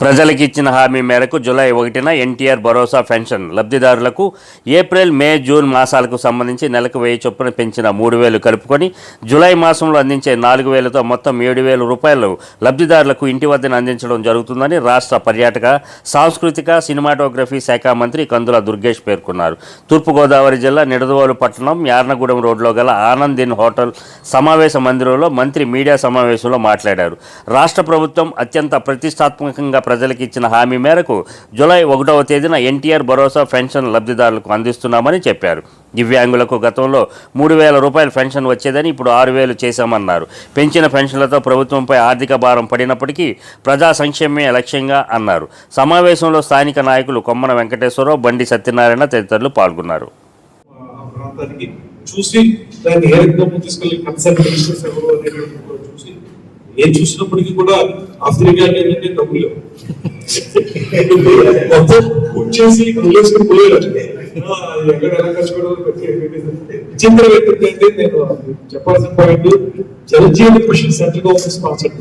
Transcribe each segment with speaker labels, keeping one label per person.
Speaker 1: ప్రజలకు ఇచ్చిన హామీ మేరకు జూలై ఒకటిన ఎన్టీఆర్ భరోసా పెన్షన్ లబ్ధిదారులకు ఏప్రిల్ మే జూన్ మాసాలకు సంబంధించి నెలకు వెయ్యి చొప్పున పెంచిన మూడు వేలు కలుపుకొని జూలై మాసంలో అందించే నాలుగు వేలతో మొత్తం ఏడు వేల రూపాయలు లబ్ధిదారులకు ఇంటి వద్దన అందించడం జరుగుతుందని రాష్ట్ర పర్యాటక సాంస్కృతిక సినిమాటోగ్రఫీ శాఖ మంత్రి కందుల దుర్గేష్ పేర్కొన్నారు. తూర్పుగోదావరి జిల్లా నిడదవోలు పట్టణం యార్నగూడెం రోడ్లో గల ఆనంద్ ఇన్ హోటల్ సమావేశ మందిరంలో మంత్రి మీడియా సమావేశంలో మాట్లాడారు. రాష్ట్ర ప్రభుత్వం అత్యంత ప్రతిష్టాత్మకంగా ప్రజలకు ఇచ్చిన హామీ మేరకు జూలై ఒకటవ తేదీన ఎన్టీఆర్ భరోసా పెన్షన్ లబ్ధిదారులకు అందిస్తున్నామని చెప్పారు. దివ్యాంగులకు గతంలో మూడు వేల రూపాయల పెన్షన్ వచ్చేదని ఇప్పుడు ఆరు వేలు చేశామన్నారు. పెంచిన పెన్షన్లతో ప్రభుత్వంపై ఆర్థిక భారం పడినప్పటికీ ప్రజా సంక్షేమమే లక్ష్యంగా అన్నారు. సమావేశంలో స్థానిక నాయకులు కొమ్మన వెంకటేశ్వరరావు బండి సత్యనారాయణ తదితరులు పాల్గొన్నారు.
Speaker 2: చూసి దాన్ని ఏ రకంగా తీసుకెళ్ళి కన్సర్న్ ఎవరు అనేటువంటి నేను చూసినప్పటికీ కూడా ఆఫ్రికా ఏంటంటే డబ్బులు లేవు. మొత్తం పూర్తి చేసి వదిలేసుకుని పోయారు. ఎక్కడ ఎలా ఖర్చు పెడతారో ఏంటంటే నేను చెప్పాల్సిన point Jal Jeevan mission central government sponsor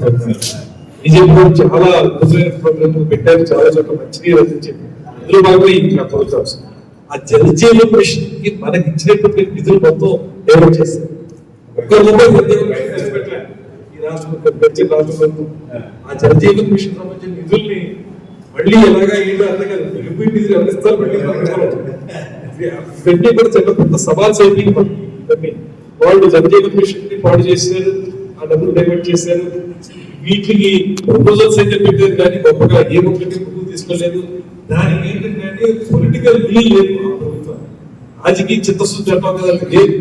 Speaker 2: నిజంగా చాలా అద్భుతమైన ప్రోగ్రామ్ పెట్టారు. చాలా చోట్ల మంచిగా రచించింది అందులో భాగంగా ఈ ప్రోగ్రామ్స్. ఆ జలజీవన మిషన్కి మనకి ఇచ్చినటువంటి నిధులు మొత్తం డెవలప్ చేస్తారు ఒక్క రూపాయి ఈ ఆ. జలజీవన్ మిషన్ సంబంధించిన నిధుల్ని మళ్ళీ ఎలాగా ఏంటో అర్థం కాదు రిపీట్ నిధులు ఎవరు ఇస్తారు మళ్ళీ? మనకి ఇవ్వరు. ఇవన్నీ కూడా చాలా పెద్ద సవాల్ చేయండి. ఇవన్నీ. వాళ్ళు జలజీవన్ మిషన్ని పాడు చేశారు ఆ డబ్బులు డైవర్ట్ చేశారు. వీటికి ప్రపోజల్స్ అయితే పెట్టారు కానీ గొప్పగా ఏ ఒక్కటి ముందుకు తీసుకోలేదు. దానికి ఏంటంటే పొలిటికల్ విల్ లేదు ఆ ప్రభుత్వం. రాజకీయ చిత్తశుద్ధి అంటాం కదా లేదు.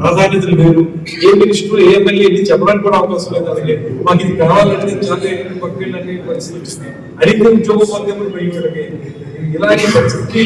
Speaker 2: ప్రాధాన్యతలు వేరు. ఏ మినిస్టర్ ఏ ఎమ్మెల్యే ఇది చెప్పడానికి కూడా అవకాశం లేదు అలాగే. మాకు ఇది కావాలంటే చాలా పక్కన పరిస్థితి అడిగిన ఉద్యోగ మాధ్యములు పోయి ఇలాంటి పరిస్థితి